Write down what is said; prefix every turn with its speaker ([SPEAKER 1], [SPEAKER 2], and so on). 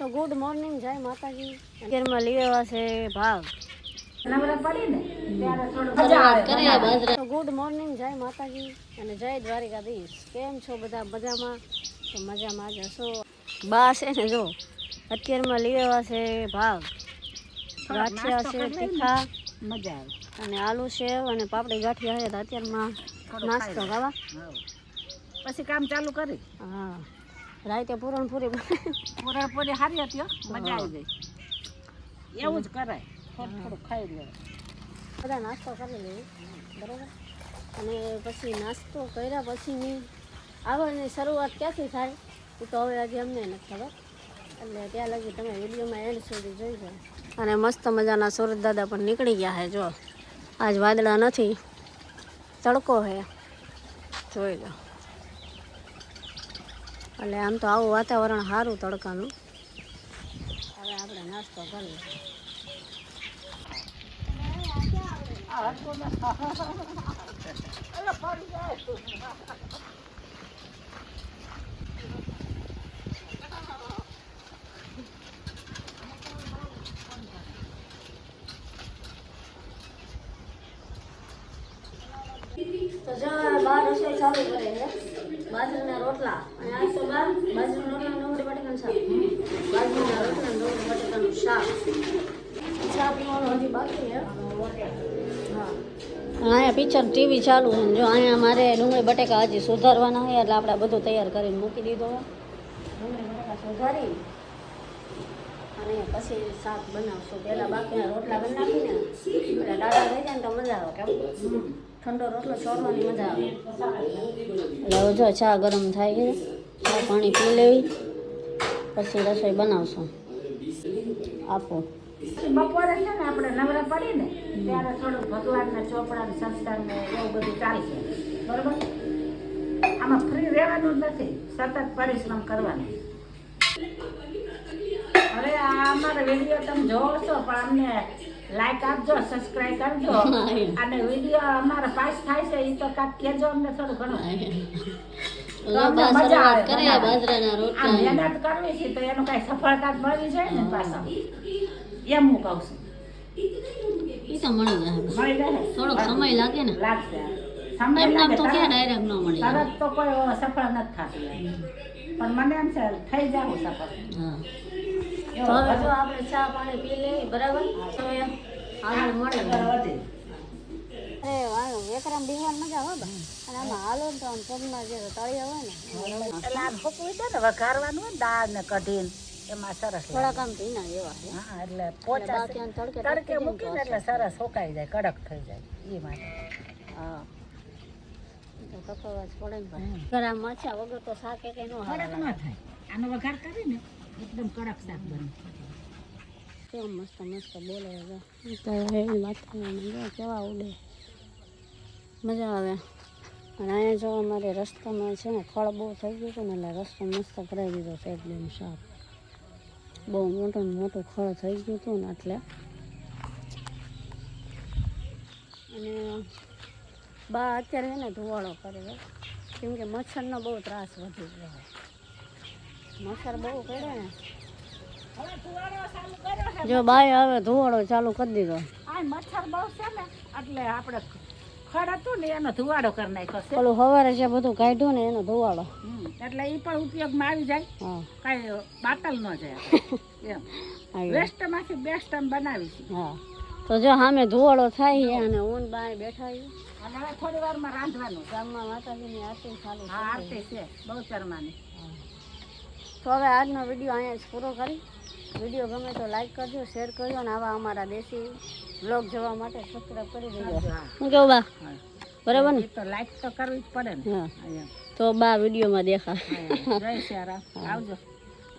[SPEAKER 1] તો good morning જય માતાજી. અત્યારમાં લઈ આવ્યા છે ભાગ તો ગુડ મોર્નિંગ જય માતાજી અને જય દ્વારિકાધીશ. કેમ છો બધા મજામાં? તો મજામાં જ હશો? બા છે ને જો અત્યારમાં લઈ આવ્યા છે ભાવ. ગાંઠિયા છે તીખા.
[SPEAKER 2] મજા આવે.
[SPEAKER 1] અને આલુ સેવ અને પાપડી ગાંઠિયા છે તો અત્યારમાં નાસ્તો ખાવા.
[SPEAKER 2] પછી કામ ચાલુ કરી.
[SPEAKER 1] હા. રાતે પૂરણપૂરી બને
[SPEAKER 2] પૂરા પૂરી હારી હતી. મજા આવી ગઈ. એવું જ કરાય. થોડું થોડું ખાઈ લે.
[SPEAKER 1] બધા નાસ્તો કરી લે બરાબર? અને પછી નાસ્તો કર્યા પછીની આવડની શરૂઆત ક્યાંથી થાય એ તો હવે હજી અમને નથી ખબર. એટલે ત્યાં લગી તમે વિડીયોમાં એન્ડ સુધી જોઈજો. અને મસ્ત મજાના સુરત દાદા પણ નીકળી ગયા છે જો. આજ વાદળા નથી તડકો છે. જોઈ લો. એટલે આમ તો આવું વાતાવરણ સારું તડકાનું. હવે આપણે નાસ્તો કરીએ. તો જો બાર રસોઈ ચાલુ કરે છે. બાજરીના રોટલા. અને અહીંયા પિક્ચર ટીવી ચાલુ છે જો અહીંયા મારે ડુંગળી બટેકા હજી સુધારવાના હોય એટલે આપણે બધું તૈયાર કરીને મૂકી દીધો ડુંગળી બટેકા સુધારી. અને પછી શાક બનાવશું. પહેલાં બાકીના રોટલા બનાવીને. ડાટા થઈ જાય ને તો મજા આવે. કેમ? ઠંડો રોટલો છોડવાની મજા આવે. એટલે જો ચા ગરમ થાય છે, ચા પાણી પી લેવી, પછી રસોઈ બનાવશું. આપો.
[SPEAKER 2] બપોરે છે ને આપણે નવરા પડી ને ત્યારે થોડું ભગવાનના ચોપડા સંસ્થાન એવું બધું ચાલશે બરોબર? આમાં ફ્રી રહેવાનું જ નથી, સતત પરિશ્રમ કરવાનો. હવે આ અમારા વીડિયો તમે જોવો છો, પણ અમને લાઈક આપજો સબસ્ક્રાઇબ કરજો અને વીડિયો અમારે પાસ થાય છે એ તો કાંઈક કહેજો અમને થોડું ઘણું. મહેનત કરવી છે તો એનું કઈ સફળતા જ મળવી જોઈએ ને પાછા. એમ હું કહું છું.
[SPEAKER 1] એ તો મળી જાય થોડોક સમય લાગે ને.
[SPEAKER 2] લાગશે. સમય લાગે
[SPEAKER 1] તો
[SPEAKER 2] તરત-
[SPEAKER 1] ક્યાં ડાયરેક્ટ ન મળી
[SPEAKER 2] તરત તો કોઈ સફળ નથી થતું. પણ મને એમ છે થઈ જાવ સફળ.
[SPEAKER 1] હા. તો જો આપણે ચા પાણી પી લઈએ બરાબર? આગળ મળે અરે વાહ એકરામ બીમાર મજા બા. અને આમાં હાલો તો આમ પગમાં જે તળિયા હોય ને.
[SPEAKER 2] એટલે આ ફૂકવી દે ને વઘારવાનું હોય દાળ ને કઢીને એમાં સરસ લાગે.
[SPEAKER 1] થોડાક આમ ભીના એવા
[SPEAKER 2] હા એટલે પોચા
[SPEAKER 1] તડકે
[SPEAKER 2] તડકે મૂકીને એટલે સરસ સુકાઈ જાય કડક થઈ જાય એ માટે.
[SPEAKER 1] હા. તો કકવાસ પડે ને ગરમ મરચા વગર તો શાક કઈ ન હારા
[SPEAKER 2] થાય. આનો વઘાર કરીને એકદમ કડક શાક બને.
[SPEAKER 1] કેમ મસ્ત મસ્ત બોલે હવે. તો એવી વાતાવરણ કેવા ઉડે. મજા આવે. અને અહીંયા જો અમારે રસ્તામાં છે ને, ખળ બહુ થઈ ગયું હતું ને, એટલે રસ્તો મસ્ત કરાવી દીધો છે એકદમ સાફ બહુ મોટું ને મોટું ખળ થઈ ગયું હતું ને, એટલે. અને બા અત્યારે એને ધોવાળો કરે કેમ કે મચ્છરનો બહુ ત્રાસ વધી ગયો મચ્છર બહુ કરે ને જો બાય હવે ધુવાડો ચાલુ કરી દીધો.
[SPEAKER 2] આ મચ્છર બહુ છે ને એટલે આપણે ખડ હતું ને એનો ધુવાડો કરી નાખ્યો છે.
[SPEAKER 1] પેલું સવારે જે બધું કાઢ્યું ને એનો ધુવાડો.
[SPEAKER 2] એટલે એ પણ ઉપયોગમાં આવી જાય. કાંઈ બાતલ ન જાય એમ. વેસ્ટમાંથી બેસ્ટ એમ બનાવી
[SPEAKER 1] હા. તો જો સામે ધુવાડો થાય અને ઊન બાય બેઠા
[SPEAKER 2] અને હવે થોડી વારમાં રાંધવાનું.
[SPEAKER 1] ગામમાં માતાજીની આરતી ચાલુ
[SPEAKER 2] હા
[SPEAKER 1] છે
[SPEAKER 2] આરતી છે. બહુ ચરમાની.
[SPEAKER 1] તો હવે આજનો વીડિયો અહીંયા જ પૂરો કરી. વીડિયો ગમે તો લાઈક કરજો શેર કરજો અને આવા અમારા દેશી બ્લોગ જોવા માટે સબસ્ક્રાઈબ કરી દેજો.
[SPEAKER 2] હું
[SPEAKER 1] કેવું બા. બરાબર ને?
[SPEAKER 2] તો લાઈક તો કરવી જ પડે ને.
[SPEAKER 1] તો બા વિડીયોમાં દેખા
[SPEAKER 2] જય આવજો.